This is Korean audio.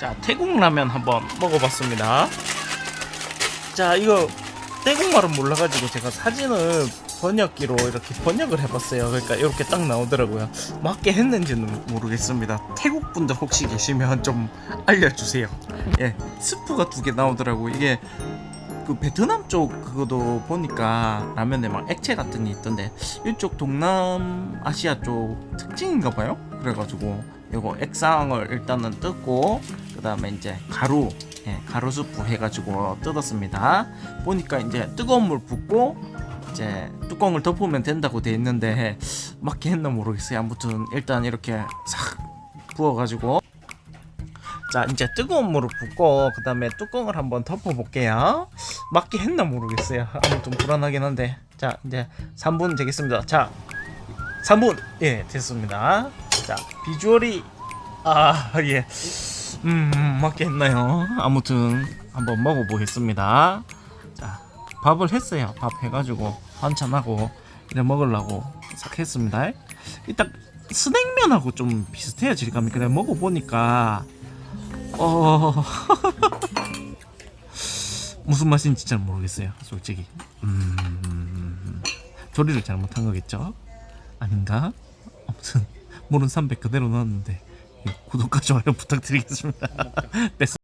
자, 태국 라면 한번 먹어봤습니다. 자, 이거 태국말은 몰라가지고 제가 사진을 번역기로 이렇게 번역을 해봤어요. 그러니까 이렇게 딱 나오더라고요. 맞게 했는지는 모르겠습니다. 태국 분들 혹시 계시면 좀 알려주세요. 예, 스프가 두 개 나오더라고. 이게 그 베트남 쪽 그거도 보니까 라면에 막 액체 같은 게 있던데 이쪽 동남아시아 쪽 특징인가 봐요. 그래가지고 요거 액상을 일단은 뜯고 그 다음에 이제 가루 예, 가루 스프 해가지고 뜯었습니다. 보니까 이제 뜨거운 물 붓고 이제 뚜껑을 덮으면 된다고 돼 있는데 맞게 했나 모르겠어요. 아무튼 일단 이렇게 싹 부어가지고 자 이제 뜨거운 물을 붓고 그 다음에 뚜껑을 한번 덮어볼게요. 맞게 했나 모르겠어요. 아무튼 불안하긴 한데 자 이제 3분 되겠습니다. 자 3분 예 됐습니다. 자 비주얼이 아 예. 음, 음, 맞게 했나요? 아무튼 한번 먹어보겠습니다. 자, 밥을 했어요. 밥 해가지고 한참 하고 이래 먹으려고 싹 했습니다. 일단 스낵면하고 좀 비슷해요 질감이. 그냥 먹어보니까 어 무슨 맛인지 잘 모르겠어요. 솔직히. 음, 조리를 잘못한 거겠죠? 아닌가? 아무튼 모른 300 그대로 넣었는데 구독과 좋아요 부탁드리겠습니다. 뺐